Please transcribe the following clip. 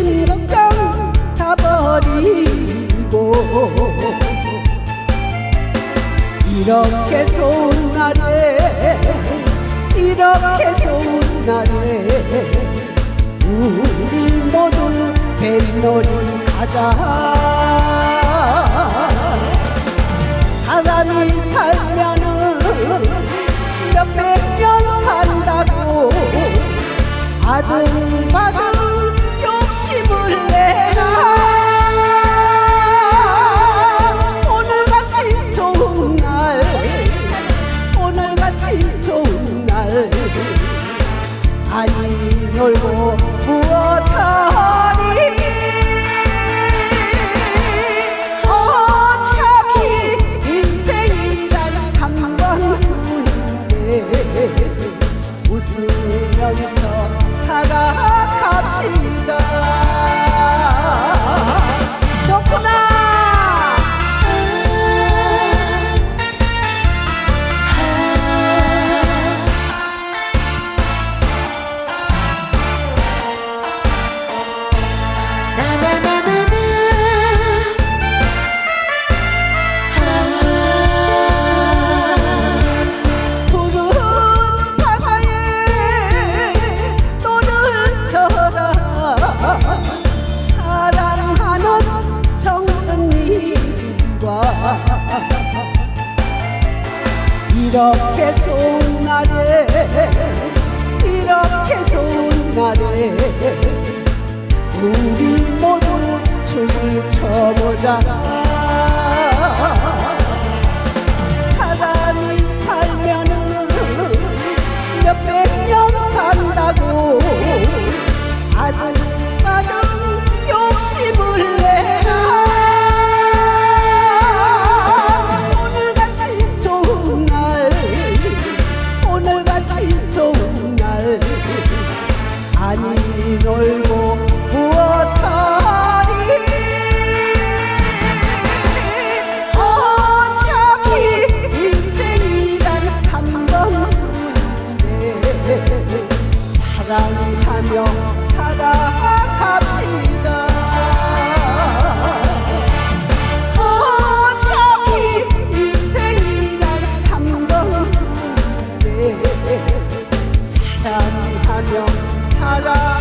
빈 걱정 다 버리고. 이렇게 좋은 날에 이렇게 좋은 날에 우리 모두 뱃놀이 가자. 사람이 살 놀고 무엇하니 어차피 인생이란 한 번뿐인데 웃으면서 살아갑시다 이렇게 좋은 날에 이렇게 좋은 날에 우리 모두 춤을 춰보자 아니 놀고 무엇하니 어차피 인생이란 한 번뿐인데 사랑하며 살아 사랑하며 살아갑시다.